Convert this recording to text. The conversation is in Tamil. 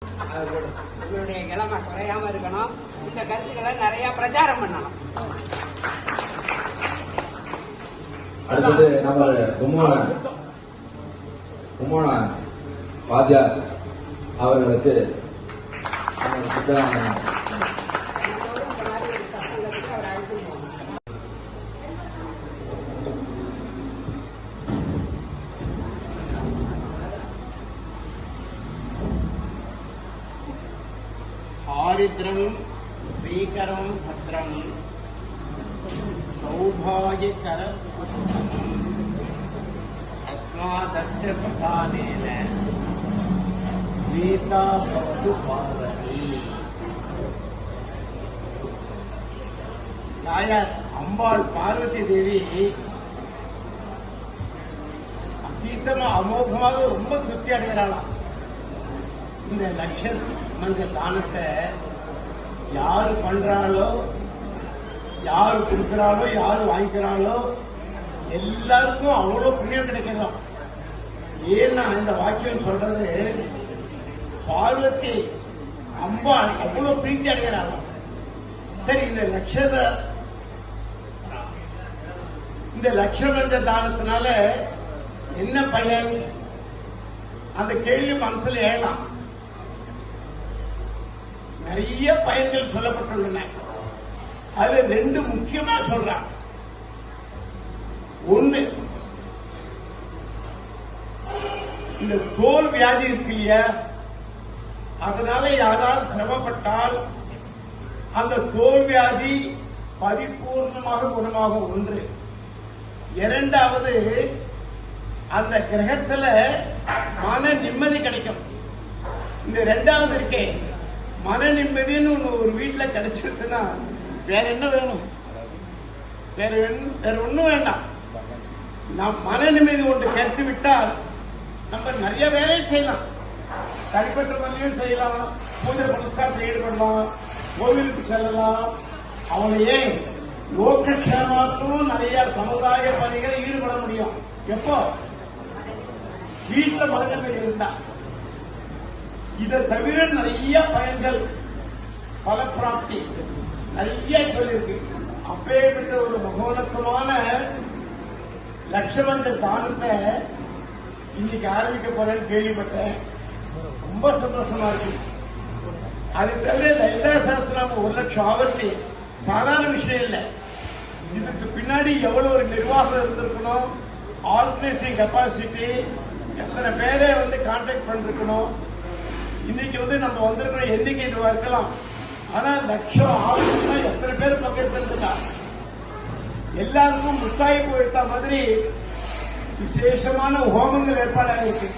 உங்களுடைய இளமை குறையாம இருக்கணும். இந்த கருத்துக்களை நிறைய பிரச்சாரம் பண்ணணும். அடுத்தது நம்ம கும்மோன கும்மோன வாத்தியார் அவர்களுக்கு அவங்க ஆரித்ரம் ஸ்ரீகரம் பத்ரம் சௌபாகியகர அஸ்மாதஸ்ய பிரதானேன நீதா பவது பார்வதி தாயார் அம்பாள் பார்வதி தேவி அத்தீத்தமா அமோகமாக ரொம்ப திருப்தி அடைகிறாளாம் இந்த லட்ச மஞ்ச தானத்தை யாரு பண்றாளோ யாரு கொடுக்கிறாளோ யாரு வாங்கிக்கிறாளோ எல்லாருக்கும் அவ்வளவு புண்ணியம் கிடைக்கிறதாம். ஏன்னா இந்த வாக்கியம் சொல்றது பார்வதி அம்பாள் அவ்வளவு பிரீத்தி அடைகிறாளாம் சரி இந்த லட்சத இந்த லட்சமஞ்ச தானத்தினால என்ன பயன்? அந்த கேள்வி மனசுல ஏழாம் நிறைய பயன்கள் சொல்லப்பட்டுள்ளன. அது ரெண்டு முக்கியமா சொல்றான் ஒண்ணு இந்த தோல் வியாதி இருக்கு இல்லையா? அதனால யாராவது சிரமப்பட்டால் அந்த தோல் வியாதி பரிபூர்ணமாக குணமாகும். ஒன்று. இரண்டாவது அந்த கிரகத்துல மன நிம்மதி கிடைக்கும். இந்த ரெண்டாவது இருக்கே. மன நிம்மதின்னு ஒண்ணு ஒரு வீட்டுல கிடைச்சிருக்குன்னா வேற என்ன வேணும்? வேற வேற ஒண்ணும் வேண்டாம். நம் மன நிம்மதி ஒன்று கருத்து விட்டால் நம்ம நிறைய வேலையை செய்யலாம். தனிப்பட்ட முறையிலும் செய்யலாம். பூஜை புனஸ்காரத்தில் ஈடுபடலாம். கோவிலுக்கு செல்லலாம். அவனையே ஏன்? லோகக்ஷேமார்த்தமும் நிறைய சமுதாய பணிகள் ஈடுபட முடியும். எப்போ? வீட்டுல மன நிம்மதி இருந்தா. இதை தவிர நிறைய பயன்கள் பல பிராப்தி. நிறைய சொல்லியிருக்கு அப்பேற்பட்ட ஒரு மகோனத்தமான லட்சமந்த தானத்தை இன்னைக்கு ஆரம்பிக்க போறேன்னு கேள்விப்பட்டேன். ரொம்ப சந்தோஷமா இருக்கு. அது தவிர லலிதா சாஸ்திரம் ஒரு லட்சம் ஆவர்த்தி. சாதாரண விஷயம் இல்லை. இதுக்கு பின்னாடி எவ்வளவு ஒரு நிர்வாகம் இருந்திருக்கணும்? ஆர்கனைசிங் கெப்பாசிட்டி எத்தனை பேரை வந்து கான்டாக்ட் பண்ணிருக்கணும்? இன்னைக்கு வந்து நம்ம வந்திருக்கிற எண்ணிக்கை இதுவா இருக்கலாம். ஆனா லட்சம் ஆகுதுன்னா எத்தனை பேர் பங்கெடுத்திருக்கா? எல்லாருக்கும் முத்தாய்ப்பு வைத்த மாதிரி விசேஷமான ஹோமங்கள் ஏற்பாடாக இருக்கு